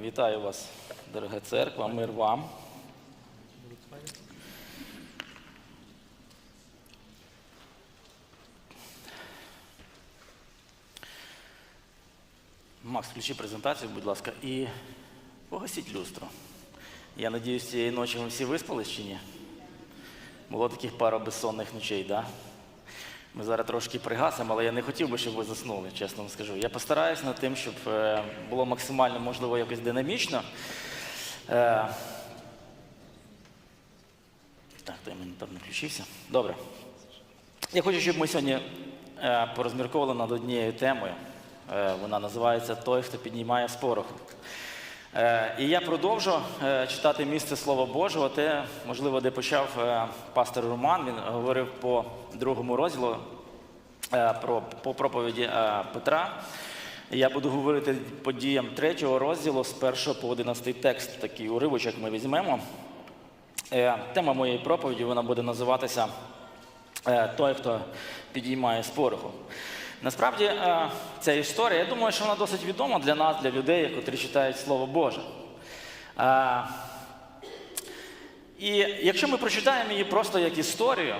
Вітаю вас, дорога церква, мир вам. Макс, включи презентацію, будь ласка, і погасіть люстру. Я надіюсь, цієї ночі ви всі виспались чи ні? Було таких пара безсонних ночей, так? Да? Ми зараз трошки пригасимо, але я не хотів би, щоб ви заснули, чесно вам скажу. Я постараюсь над тим, щоб е, було максимально, можливо, якось динамічно. Е, Так, той мене напевно включився. Добре. Я хочу, щоб ми сьогодні е, порозмірковували над однією темою. Вона називається Той, хто піднімає з. Е, І я продовжу е, читати місце Слова Божого, те, можливо, де почав е, пастор Роман. Він говорив по другому розділу про, по проповіді Петра. Я буду говорити подіям третього розділу з 1 по 11 текст. Такий уривочок ми візьмемо. Тема моєї проповіді вона буде називатися Той, хто підіймає з пороху. Насправді, е, ця історія, я думаю, що вона досить відома для нас, для людей, які читають Слово Боже. Е, І якщо ми прочитаємо її просто як історію,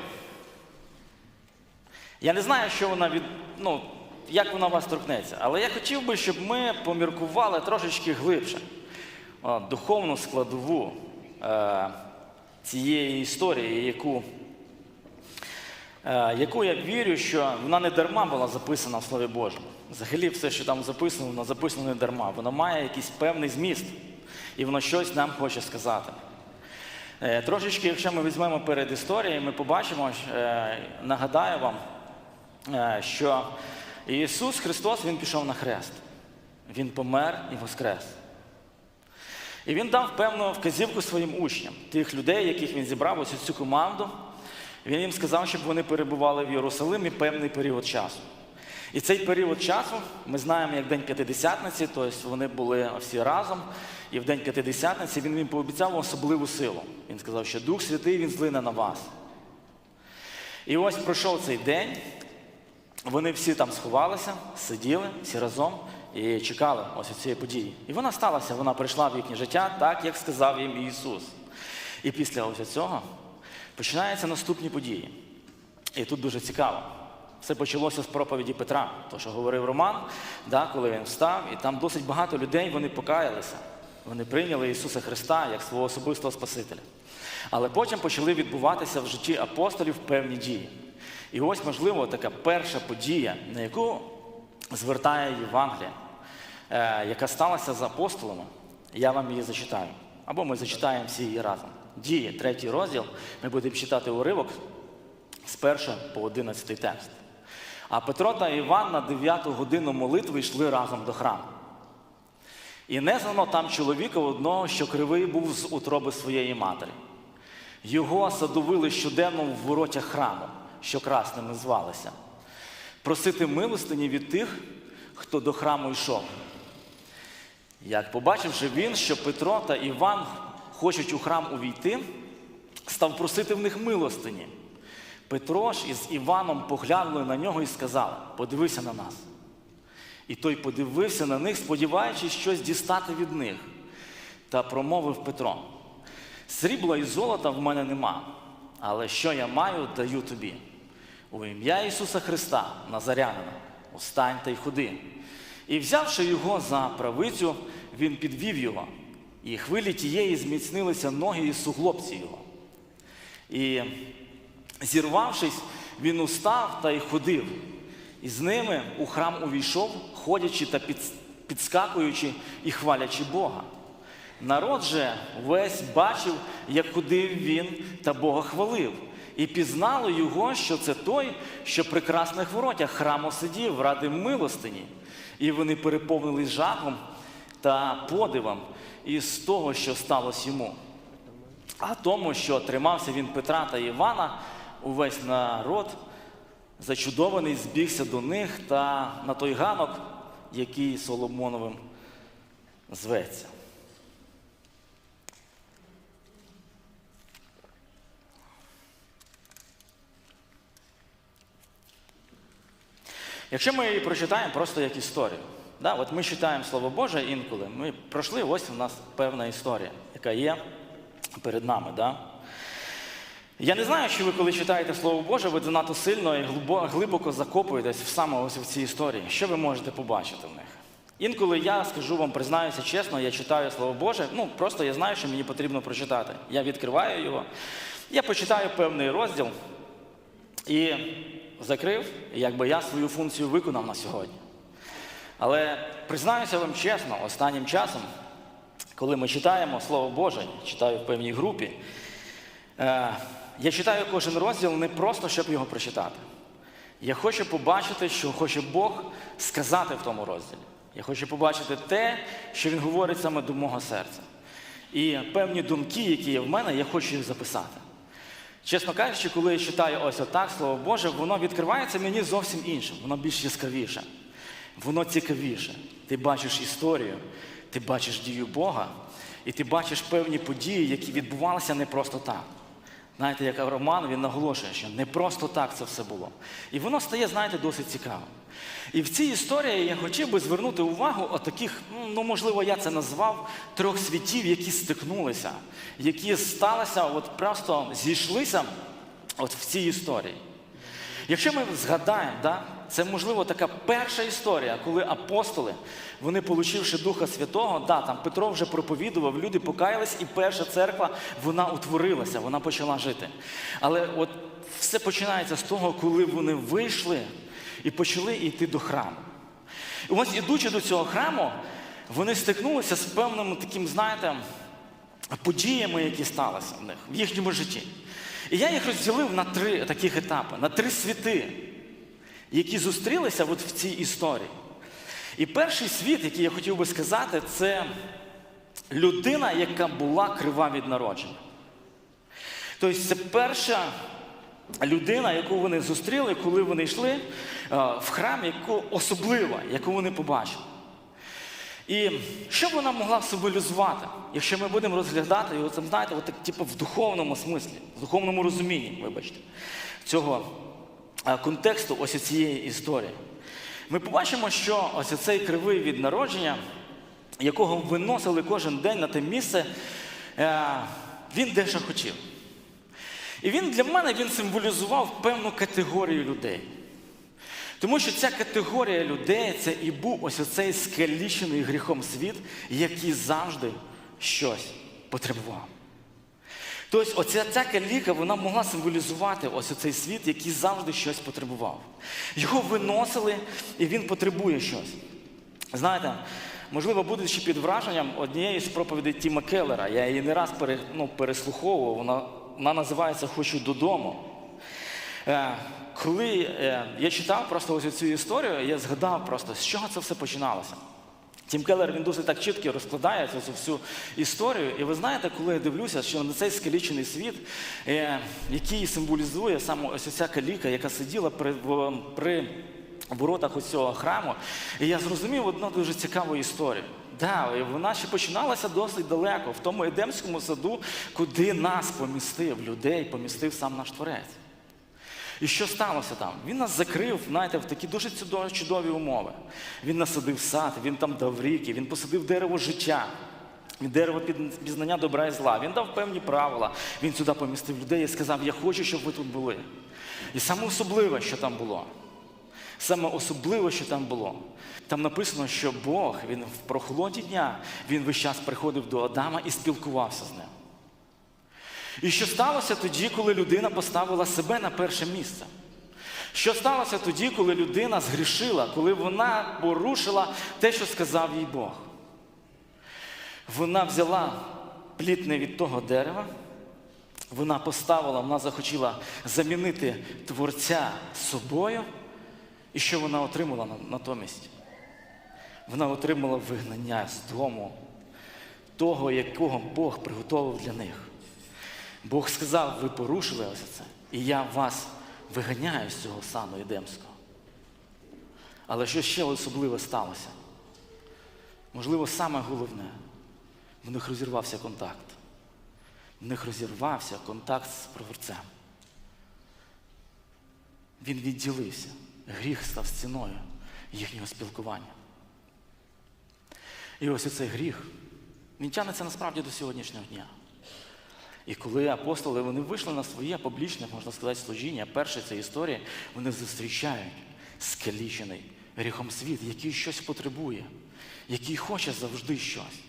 я не знаю, що вона від, ну, як вона вас торкнеться, але я хотів би, щоб ми поміркували трошечки глибше духовну складову е, цієї історії, яку, яку я вірю, що вона не дарма була записана в Слові Божому. Взагалі, все, що там записано, воно записано не дарма. Воно має якийсь певний зміст, і воно щось нам хоче сказати. Е, Трошечки, якщо ми візьмемо перед історією, ми побачимо, е, нагадаю вам, е, що Ісус Христос Він пішов на хрест. Він помер і воскрес. І він дав певну вказівку своїм учням, тих людей, яких він зібрав, ось цю команду. Він їм сказав, щоб вони перебували в Єрусалимі певний період часу. І цей період часу ми знаємо як День П'ятидесятниці, тобто вони були всі разом. І в День П'ятидесятниці він їм пообіцяв особливу силу. Він сказав, що Дух Святий він злине на вас. І ось пройшов цей день, вони всі там сховалися, сиділи всі разом і чекали ось цієї події. І вона сталася, вона прийшла в їхнє життя так, як сказав їм Ісус. І після ось цього починаються наступні події. І тут дуже цікаво. Все почалося з проповіді Петра, то, що говорив Роман, да, коли він встав, і там досить багато людей вони покаялися. Вони прийняли Ісуса Христа як свого особистого Спасителя. Але потім почали відбуватися в житті апостолів певні дії. І ось, можливо, така перша подія, на яку звертає Євангелія, е, яка сталася з апостолами, я вам її зачитаю. Або ми зачитаємо всі її разом. Дії, третій розділ, ми будемо читати уривок з 1 по 11 текст. А Петро та Іван на 9 годину молитви йшли разом до храму. І незнано там чоловіка одного, що кривий був з утроби своєї матері. Його садовили щоденно в воротях храму, що красними звалися, просити милостині від тих, хто до храму йшов. Як побачивши він, що Петро та Іван хочуть у храм увійти, став просити в них милостині. Петро ж із Іваном поглянули на нього і сказали: подивися на нас. І той подивився на них, сподіваючись щось дістати від них. Та промовив Петро: Срібла і золота в мене нема, але що я маю, даю тобі. У ім'я Ісуса Христа, Назарянина, устань та й ходи. І взявши його за правицю, він підвів його, і хвилі тієї зміцнилися ноги і суглобці його. І зірвавшись, він устав та й ходив. І з ними у храм увійшов, ходячи та підскакуючи і хвалячи Бога. Народ же весь бачив, як ходив він та Бога хвалив, і пізнало його, що це той, що при красних воротях храму сидів ради милостині. І вони переповнились жахом та подивом із того, що сталося йому. А тому, що тримався він Петра та Івана, увесь народ, зачудований, збігся до них та на той ганок, який Соломоновим зветься. Якщо ми її прочитаємо просто як історію, Да? От ми читаємо Слово Боже інколи. Ми пройшли, ось у нас певна історія, яка є перед нами. Да? Я не знаю, чи ви, коли читаєте Слово Боже, ви занадто сильно і глибоко закопуєтесь в саме ось в цій історії. Що ви можете побачити в них? Інколи я скажу вам, признаюся чесно, я читаю Слово Боже, ну просто я знаю, що мені потрібно прочитати. Я відкриваю його, я почитаю певний розділ і закрив, якби я свою функцію виконав на сьогодні. Але признаюся вам чесно, останнім часом, коли ми читаємо Слово Боже, читаю в певній групі, е, я читаю кожен розділ не просто, щоб його прочитати. Я хочу побачити, що хоче Бог сказати в тому розділі. Я хочу побачити те, що Він говорить саме до мого серця. І певні думки, які є в мене, я хочу їх записати. Чесно кажучи, коли я читаю ось отак Слово Боже, воно відкривається мені зовсім іншим, воно більш яскравіше, воно цікавіше. Ти бачиш історію, ти бачиш дію Бога, і ти бачиш певні події, які відбувалися не просто так. Знаєте, як Роман, він наголошує, що не просто так це все було. І воно стає, знаєте, досить цікавим. І в цій історії я хотів би звернути увагу от таких, ну можливо, я це назвав трьох світів, які стикнулися, які сталися, от просто зійшлися от в цій історії. Якщо ми згадаємо, да, це можливо така перша історія, коли апостоли, вони, получивши Духа Святого, да, там Петро вже проповідував, люди покаялись, і перша церква вона утворилася, вона почала жити. Але от все починається з того, коли вони вийшли і почали йти до храму. І ось ідучи до цього храму, вони стикнулися з певним таким, знаєте, подіями, які сталися в них в їхньому житті. І я їх розділив на три таких етапи, на три світи, які зустрілися от в цій історії. І перший світ, який я хотів би сказати, це людина, яка була крива від народження. Тобто це перша людина, яку вони зустріли, коли вони йшли е, в храм, яку особлива, яку вони побачили. І що б вона могла символізувати, якщо ми будемо розглядати його, там, знаєте, от, типу, в духовному смислі, в духовному розумінні, вибачте, цього контексту ось цієї історії. Ми побачимо, що ось цей кривий від народження, якого виносили кожен день на те місце, е, він дещо хотів. І він для мене він символізував певну категорію людей. Тому що ця категорія людей це і був ось оцей скалічений гріхом світ, який завжди щось потребував. Тобто, оця ця каліка вона могла символізувати ось цей світ, який завжди щось потребував. Його виносили, і він потребує щось. Знаєте, можливо, будучи під враженням однієї з проповідей Тіма Келлера, я її не раз пере, ну, переслуховував, вона, вона називається Хочу додому. Е, коли е, я читав просто ось цю історію, я згадав просто, з чого це все починалося. Тім Келлер він досить так чітко розкладає цю всю історію. І ви знаєте, коли я дивлюся, що на цей скалічений світ, е, який символізує саме ось ця каліка, яка сиділа при, при воротах ось цього храму, і я зрозумів одну дуже цікаву історію. Да, вона ще починалася досить далеко, в тому Едемському саду, куди нас помістив, людей помістив сам наш творець. І що сталося там? Він нас закрив, знаєте, в такі дуже чудові, умови. Він насадив сад, він там дав ріки, він посадив дерево життя, дерево пізнання добра і зла. Він дав певні правила. Він сюди помістив людей і сказав: Я хочу, щоб ви тут були. І саме особливе, що там було. Саме особливе, що там було. Там написано, що Бог він в прохолоді дня він весь час приходив до Адама і спілкувався з ним. І що сталося тоді, коли людина поставила себе на перше місце? Що сталося тоді, коли людина згрішила, коли вона порушила те, що сказав їй Бог? Вона взяла плід не від того дерева, вона поставила, вона захотіла замінити Творця собою. І що вона отримала натомість? Вона отримала вигнання з дому того, якого Бог приготував для них. Бог сказав, ви порушили ось це, і я вас виганяю з цього сану Едемського. Але що ще особливе сталося? Можливо, саме головне, в них розірвався контакт. В них розірвався контакт з Творцем. Він відділився. Гріх став стіною їхнього спілкування. І ось оцей гріх, він тягнеться насправді до сьогоднішнього дня. І коли апостоли вони вийшли на своє публічне, можна сказати, служіння, перше це історія, вони зустрічають скалічений гріхом світ, який щось потребує, який хоче завжди щось.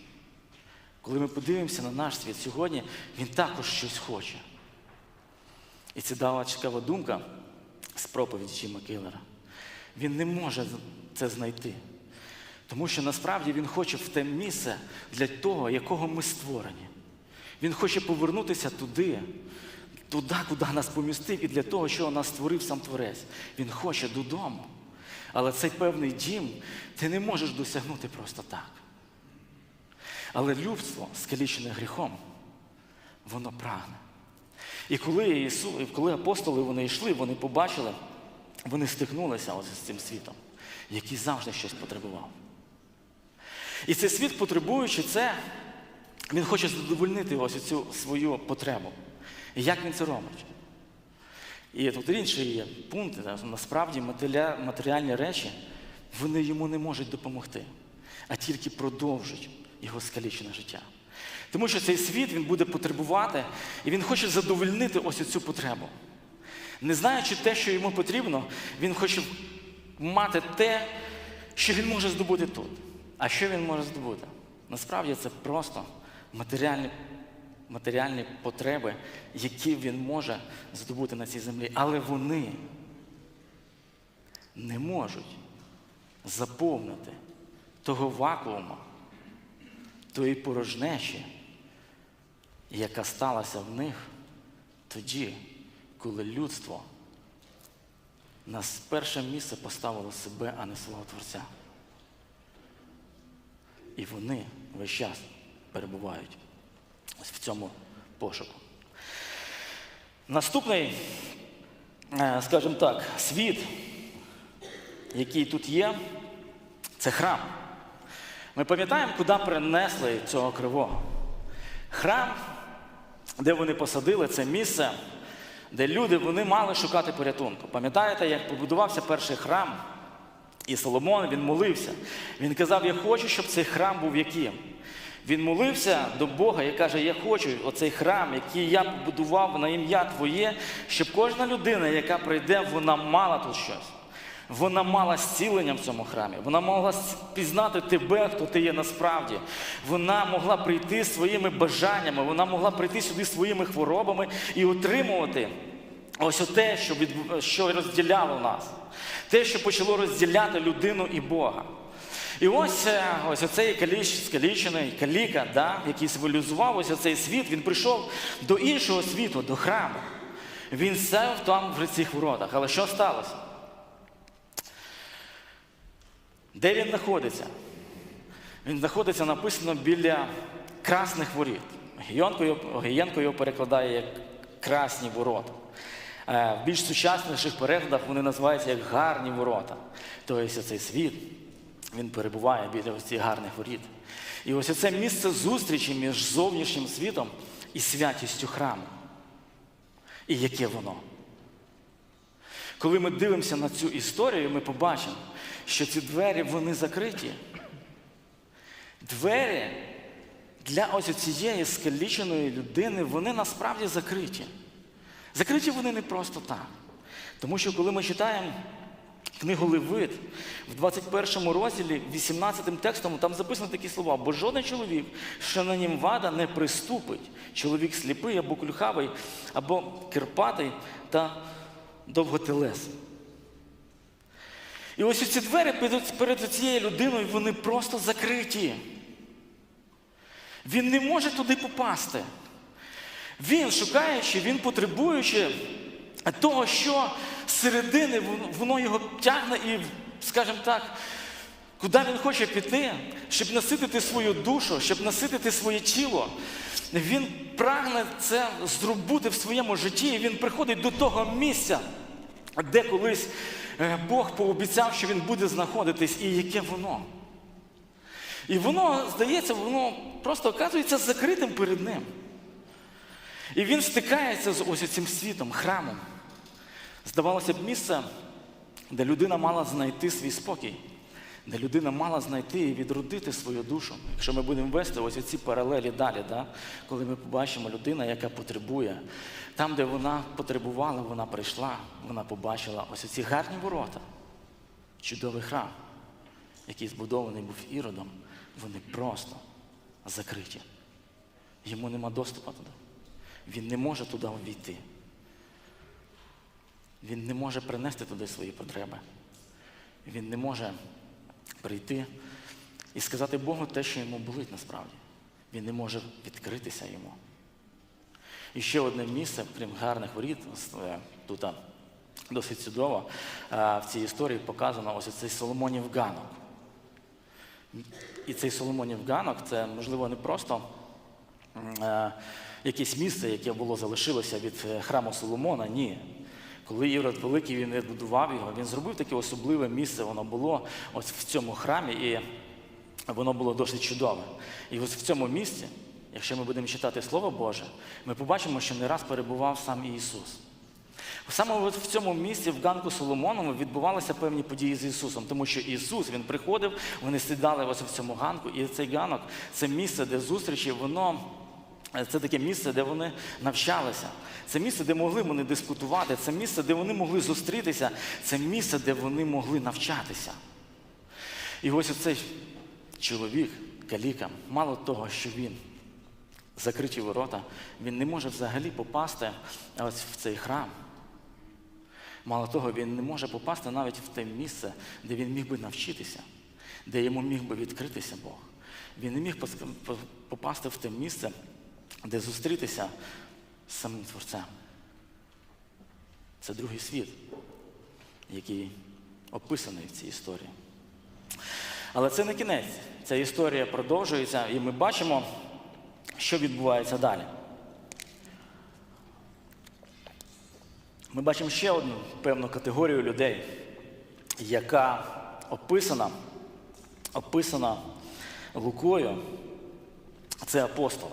Коли ми подивимося на наш світ сьогодні, він також щось хоче. І це дала цікава думка з проповіді Джима Киллера. Він не може це знайти. Тому що насправді він хоче в те місце для того, якого ми створені. Він хоче повернутися туди, туди, куди нас помістив, і для того, що нас створив сам Творець. Він хоче додому. Але цей певний дім ти не можеш досягнути просто так. Але людство, скалічене гріхом, воно прагне. І коли Ісус, і коли апостоли вони йшли, вони побачили, вони стикнулися ось з цим світом, який завжди щось потребував. І цей світ, потребуючи це, він хоче задовольнити ось цю свою потребу. І як він це робить? І тут інший пункт, насправді матеріальні речі, вони йому не можуть допомогти, а тільки продовжать його скалічене життя. Тому що цей світ він буде потребувати, і він хоче задовольнити ось цю потребу. Не знаючи те, що йому потрібно, він хоче мати те, що він може здобути тут. А що він може здобути? Насправді це просто матеріальні, матеріальні потреби, які він може здобути на цій землі. Але вони не можуть заповнити того вакуума, тої порожнечі, яка сталася в них тоді, коли людство на перше місце поставило себе, а не свого Творця. І вони весь час перебувають в цьому пошуку. Наступний, е, скажімо так, світ, який тут є, це храм. Ми пам'ятаємо, куди принесли цього кривого. Храм, де вони посадили, це місце, де люди вони мали шукати порятунку. Пам'ятаєте, як побудувався перший храм? І Соломон він молився. Він казав: Я хочу, щоб цей храм був яким. Він молився до Бога і каже: Я хочу оцей храм, який я побудував на ім'я Твоє, щоб кожна людина, яка прийде, вона мала тут щось. Вона мала зцілення в цьому храмі. Вона могла пізнати тебе, хто ти є насправді. Вона могла прийти своїми бажаннями, вона могла прийти сюди своїми хворобами і отримувати ось те, що, від... що розділяло нас. Те, що почало розділяти людину і Бога. І ось е, ось оцей каліч, скалічений каліка, да, який символізував ось оцей світ, він прийшов до іншого світу, до храму. Він сев там в цих воротах. Але що сталося? Де він знаходиться? Він знаходиться написано біля красних воріт. Гієнко його, перекладає як красні ворота. Е, В більш сучасніших перекладах вони називаються як гарні ворота. Тобто цей світ, він перебуває біля ось цих гарних воріт. І ось це місце зустрічі між зовнішнім світом і святістю храму. І яке воно? Коли ми дивимося на цю історію, ми побачимо, що ці двері вони закриті. Двері для ось цієї скаліченої людини, вони насправді закриті. Закриті вони не просто так. Тому що коли ми читаємо книгу Левит в 21 розділі, 18 текстом, там записано такі слова, бо жоден чоловік, що на нім вада, не приступить. Чоловік сліпий або клюхавий, або кирпатий та довготелесий. І ось ці двері перед, цією людиною, вони просто закриті. Він не може туди попасти. Він, шукаючи, він потребуючи того, що зсередини воно його тягне і, скажімо так, куди він хоче піти, щоб наситити свою душу, щоб наситити своє тіло. Він прагне це зробити в своєму житті, і він приходить до того місця, де колись е, Бог пообіцяв, що він буде знаходитись, і яке воно. І воно, здається, воно просто оказується закритим перед ним. І він стикається з ось цим світом, храмом. Здавалося б, місце, де людина мала знайти свій спокій, де людина мала знайти і відродити свою душу. Якщо ми будемо вести ось ці паралелі далі, да? коли ми побачимо людину, яка потребує, там, де вона потребувала, вона прийшла, вона побачила ось ці гарні ворота, чудовий храм, який збудований був іродом, вони просто закриті. Йому нема доступу туди. Він не може туди увійти. Він не може принести туди свої потреби. Він не може прийти і сказати Богу те, що йому болить насправді. Він не може відкритися йому. І ще одне місце, крім гарних воріт, е, тут досить чудово, в цій історії показано ось цей Соломонів ганок. І цей Соломонів ганок це, можливо, не просто е, якесь місце, яке було залишилося від е, храму Соломона. Ні. Коли Ірод Великий він відбудував його, він зробив таке особливе місце, воно було ось в цьому храмі, і воно було досить чудове. І ось в цьому місці, якщо ми будемо читати Слово Боже, ми побачимо, що не раз перебував сам Ісус. Саме в цьому місці, в ганку Соломонову, відбувалися певні події з Ісусом, тому що Ісус Він приходив, вони сідали ось в цьому ганку, і цей ганок це місце, де зустрічі, воно це таке місце, де вони навчалися. Це місце, де могли вони дискутувати, це місце, де вони могли зустрітися, це місце, де вони могли навчатися. І ось оцей чоловік, каліка, мало того, що він закриті ворота, він не може взагалі попасти ось в цей храм. Мало того, він не може попасти навіть в те місце, де він міг би навчитися, де йому міг би відкритися Бог. Він не міг попасти в те місце, де зустрітися з самим Творцем. Це другий світ, який описаний в цій історії. Але це не кінець. Ця історія продовжується, і ми бачимо, що відбувається далі. Ми бачимо ще одну певну категорію людей, яка описана, описана Лукою. Це апостоли.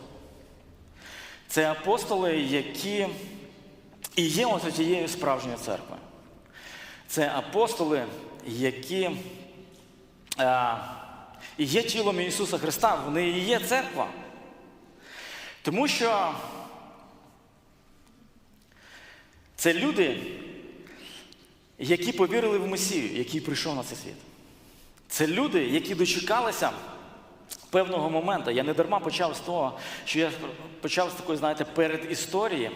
Це апостоли, які і є ось тією справжньою церквою. Це апостоли, які е, є тілом Ісуса Христа, вони і є церква. Тому що це люди, які повірили в Месію, який прийшов на цей світ. Це люди, які дочекалися певного моменту. Я не дарма почав з того, що я почав з такої, знаєте, перед історії,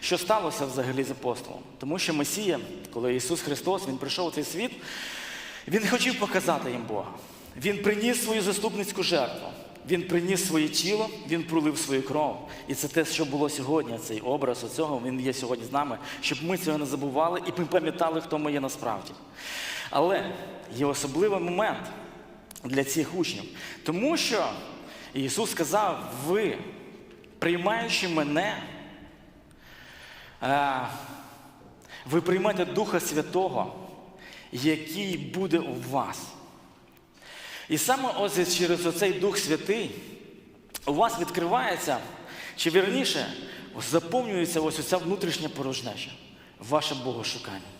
що сталося взагалі з апостолом. Тому що Месія, коли Ісус Христос Він прийшов у цей світ, Він хотів показати їм Бога. Він приніс свою заступницьку жертву. Він приніс своє тіло, він пролив свою кров. І це те, що було сьогодні, цей образ оцього, він є сьогодні з нами, щоб ми цього не забували і ми пам'ятали, хто ми є насправді. Але є особливий момент для цих учнів. Тому що Ісус сказав, ви, приймаючи мене, е, ви приймете Духа Святого, який буде у вас. І саме ось через оцей Дух Святий у вас відкривається, чи вірніше, заповнюється ось оця внутрішня порожнеча, ваше богошукання.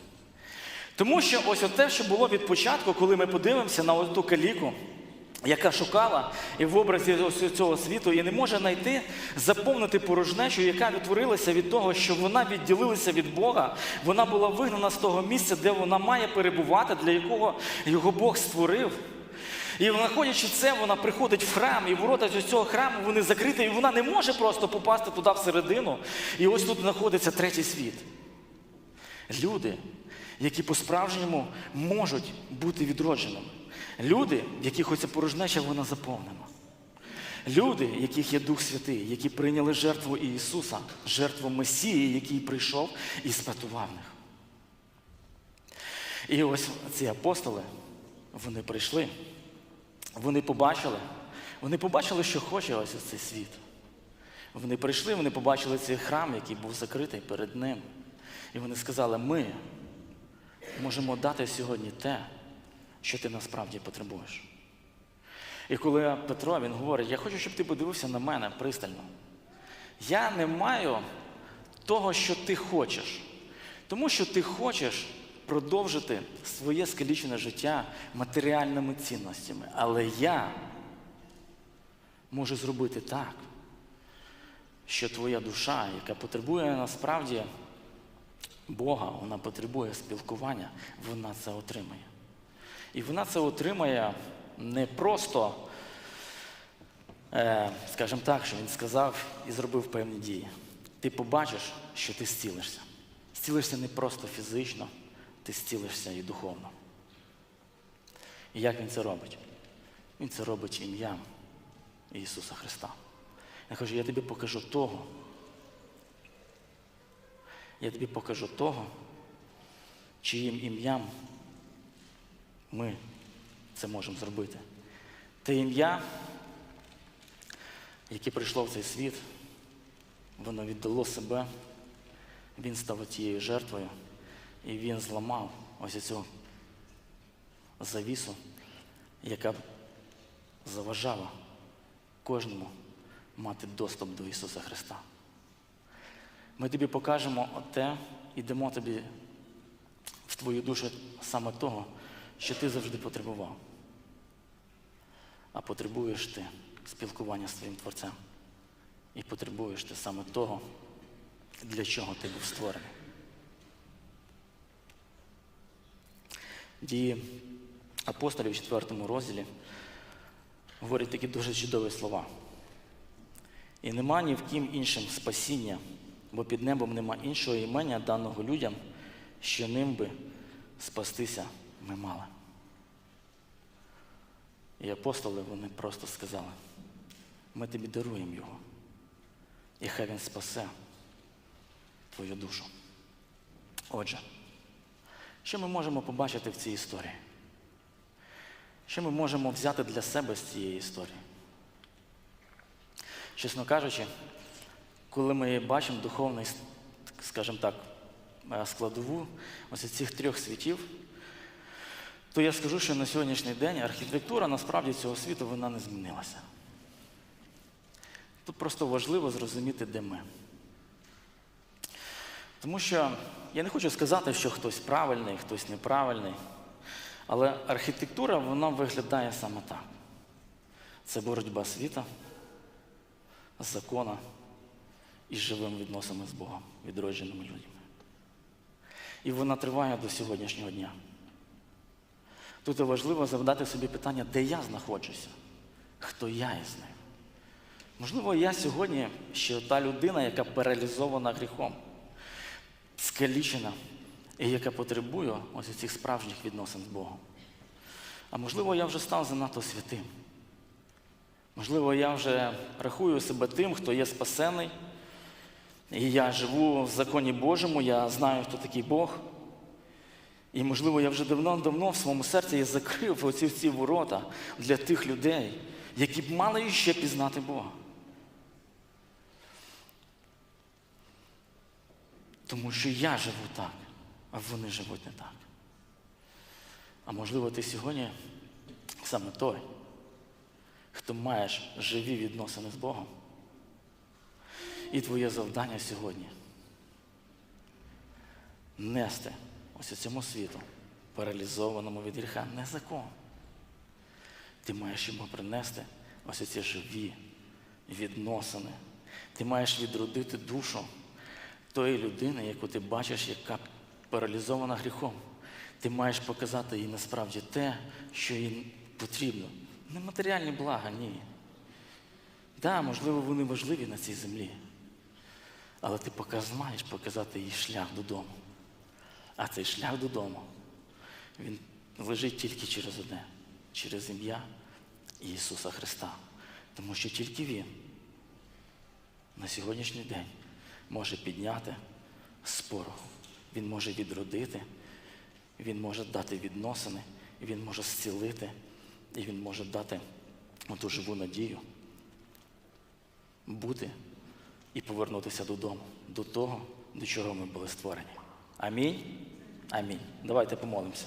Тому що ось те, що було від початку, коли ми подивимося на ту каліку, яка шукала і в образі ось цього світу, і не може знайти, заповнити порожнечу, яка відтворилася від того, що вона відділилася від Бога, вона була вигнана з того місця, де вона має перебувати, для якого його Бог створив. І знаходячи це, вона приходить в храм, і ворота з цього храму вони закриті, і вона не може просто попасти туди всередину. І ось тут знаходиться третій світ. Люди, які по-справжньому можуть бути відродженими. Люди, в яких оця порожнеча вона заповнена. Люди, яких є Дух Святий, які прийняли жертву Ісуса, жертву Месії, який прийшов і спрятував них. І ось ці апостоли, вони прийшли, вони побачили, вони побачили, що хоче ось цей світ. Вони прийшли, вони побачили цей храм, який був закритий перед ним. І вони сказали, ми можемо дати сьогодні те, що ти насправді потребуєш. І коли Петро він говорить, я хочу, щоб ти подивився на мене пристально. Я не маю того, що ти хочеш. Тому що ти хочеш продовжити своє скалічене життя матеріальними цінностями. Але я можу зробити так, що твоя душа, яка потребує насправді Бога, вона потребує спілкування, вона це отримає. І вона це отримає не просто, е, скажімо так, що він сказав і зробив певні дії. Ти побачиш, що ти зцілишся. Зцілишся не просто фізично, ти зцілишся і духовно. І як він це робить? Він це робить ім'ям Ісуса Христа. Я кажу, я тобі покажу того. Я тобі покажу того, чиїм ім'ям ми це можемо зробити. Те ім'я, яке прийшло в цей світ, воно віддало себе, він став тією жертвою, і він зламав ось цю завісу, яка заважала кожному мати доступ до Ісуса Христа. Ми тобі покажемо те і дамо тобі в твою душу саме того, що ти завжди потребував. А потребуєш ти спілкування з твоїм Творцем. І потребуєш ти саме того, для чого ти був створений. Дії апостолів у 4 розділі говорять такі дуже чудові слова. І нема ні в ким іншим спасіння, бо під небом нема іншого імення даного людям, що ним би спастися ми мали. І апостоли вони просто сказали, ми тобі даруємо його, і хай він спасе твою душу. Отже, що ми можемо побачити в цій історії? Що ми можемо взяти для себе з цієї історії? Чесно кажучи, коли ми бачимо духовний, скажімо так, е, складову ось цих трьох світів, то я скажу, що на сьогоднішній день архітектура насправді цього світу вона не змінилася. Тут просто важливо зрозуміти, де ми. Тому що я не хочу сказати, що хтось правильний, хтось неправильний, але архітектура вона виглядає саме так. Це боротьба світа, закона і живим відносинами з Богом, відродженими людьми. І вона триває до сьогоднішнього дня. Тут важливо завдати собі питання, де я знаходжуся, хто я із ним. Можливо, я сьогодні ще та людина, яка паралізована гріхом, скалічена, і яка потребує ось цих справжніх відносин з Богом. А можливо, я вже став занадто святим. Можливо, я вже рахую себе тим, хто є спасений. І я живу в законі Божому, я знаю, хто такий Бог. І, можливо, я вже давно-давно в своєму серці я закрив оці всі ворота для тих людей, які б мали ще пізнати Бога. Тому що я живу так, а вони живуть не так. А можливо, ти сьогодні саме той, хто маєш живі відносини з Богом. І твоє завдання сьогодні нести ось цьому світу, паралізованому від гріха, не закон. Ти маєш йому принести ось ці живі відносини. Ти маєш відродити душу тої людини, яку ти бачиш, яка паралізована гріхом. Ти маєш показати їй насправді те, що їй потрібно. Не матеріальні блага, ні. Так, да, можливо, вони важливі на цій землі. Але ти показ, маєш показати їй шлях додому. А цей шлях додому, він лежить тільки через одне, через ім'я Ісуса Христа. Тому що тільки Він на сьогоднішній день може підняти з. Він може відродити, Він може дати відносини, Він може зцілити, і Він може дати оту живу надію бути і повернутися додому, до того, до чого ми були створені. Амінь. Амінь. Давайте помолимося.